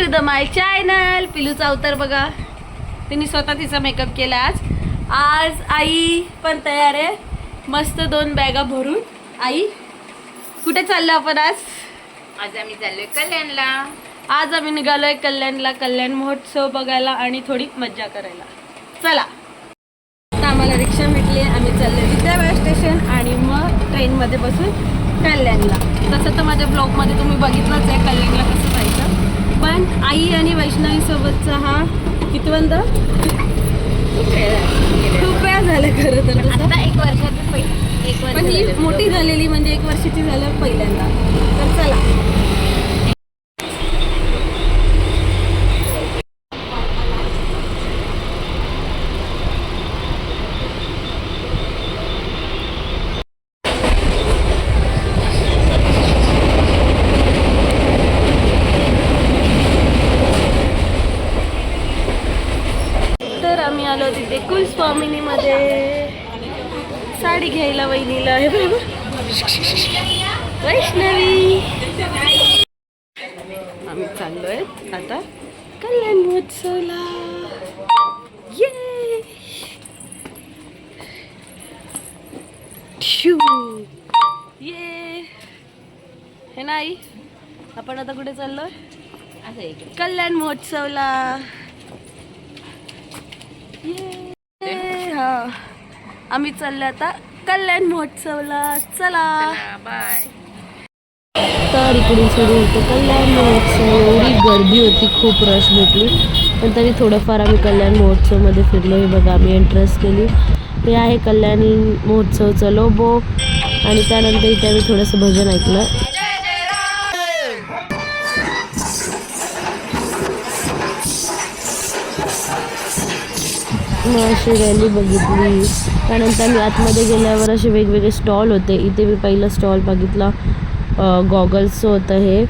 To the my channel पिलूचा अवतार बघा. तिने स्वतः तिचा मेकअप केला आज. आज आई पण तयार आहे. मस्त दोन बॅगा भरून. आई कुठे चाललो आपण आज? आज आम्ही चाललोय कल्याणला. आज आम्ही निघालोय कल्याणला कल्याण महोत्सव बघायला आणि थोडी मज्जा करायला. चला. आता आम्हाला रिक्षा भेटली आम्ही चाललोय विद्याबाई स्टेशन आणि मग ट्रेनमध्ये बसून कल्याणला. तसं तर माझ्या ब्लॉगमध्ये तुम्ही बघितलंच आहे कल्याणला कसं आई आणि वैष्णवी सोबतचा हा कितवंद खूप वेळा झालं खरं तर. आता एक वर्षात पहिले एक वर्ष पण ही. मोठी झालेली म्हणजे एक वर्षाची झालं पहिल्यांदा तर चला तर आम्ही आलो तिथे कुलस्वामिनीमध्ये साडी घ्यायला वहिनीला हे बघ. वैष्णवी आम्ही चाललोय आता कल्याण महोत्सवला ये. ये हे नाही आपण आता कुठे चाललोय. कल्याण महोत्सवला. हा. आम्ही चाललो आता कल्याण महोत्सवला. चला. बाय तर इकडून सुरू होतं कल्याण महोत्सव. एवढी गर्दी होती खूप रश भेटली. पण तरी थोडंफार आम्ही कल्याण महोत्सवमध्ये फिरलो. हे बघा आम्ही एंट्रन्स केली. हे आहे कल्याण महोत्सवचं लोबो आणि त्यानंतर इथे आम्ही थोडंसं भजन ऐकलं. मग अशी रॅली बघितली. त्यानंतर मी आतमध्ये गेल्यावर असे वेगवेगळे स्टॉल होते. इथे मी पहिलं स्टॉल बघितला. गॉगल्सचं होतं हे.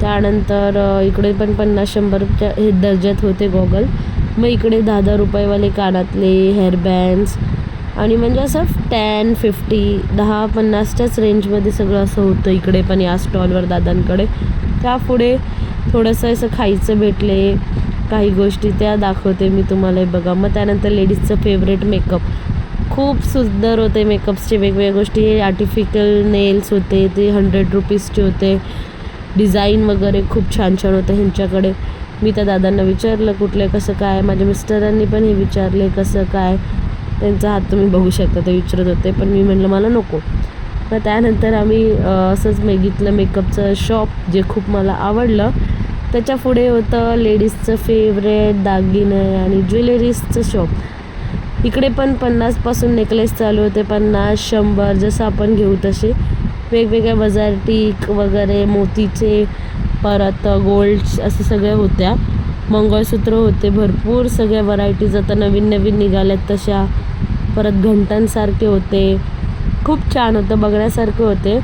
त्यानंतर इकडे पण पन्नास शंभरच्या हे दर्जात होते गॉगल मग इकडे दहा दहा रुपयेवाले कानातले हेअरबँड्स आणि म्हणजे असं टेन फिफ्टी दहा पन्नासच्याच रेंजमध्ये सगळं असं होतं इकडे पण या स्टॉलवर दादांकडे. त्या पुढे थोडंसं असं खायचं भेटले. काही गोष्टी त्या दाखवते मी तुम्हाला बघा. मग त्यानंतर लेडीजचं फेवरेट मेकअप खूप सुंदर होते मेकअप्सचे वेगवेगळ्या गोष्टी. हे आर्टिफिकल नेल्स होते ते हंड्रेड रुपीजचे होते. डिझाईन वगैरे खूप छान छान होतं ह्यांच्याकडे. मी त्या दादांना विचारलं कुठले कसं काय? माझ्या मिस्टरांनी पण हे विचारले कसं काय? त्यांचा हात तुम्ही बघू शकता ते विचारत होते. पण मी म्हटलं मला नको. मग त्यानंतर आम्ही असंच बघितलं मेकअपचं शॉप जे खूप मला आवडलं. त्याच्या पुढे होतं लेडीजचं फेवरेट दागिने आणि ज्वेलरीजचं शॉप इकडे पण पन्नासपासून नेकलेस चालू होते पन्नास शंभर जसं आपण घेऊ तसे. वेगवेगळ्या बजारटीक वगैरे मोतीचे परत गोल्ड असे सगळ्या होत्या. मंगळसूत्र होते भरपूर सगळ्या व्हरायटीज आता नवीन नवीन निघाल्यात तशा. परत घंटांसारखे होते. खूप छान होतं बघण्यासारखे होते.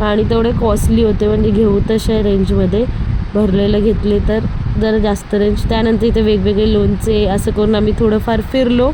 आणि तेवढे कॉस्टली होते म्हणजे घेऊ तशा रेंजमध्ये भरलेलं घेतले तर जरा जास्त रेंज त्यानंतर इथे वेगवेगळे लोणचे असं करून आम्ही थोडंफार फिरलो.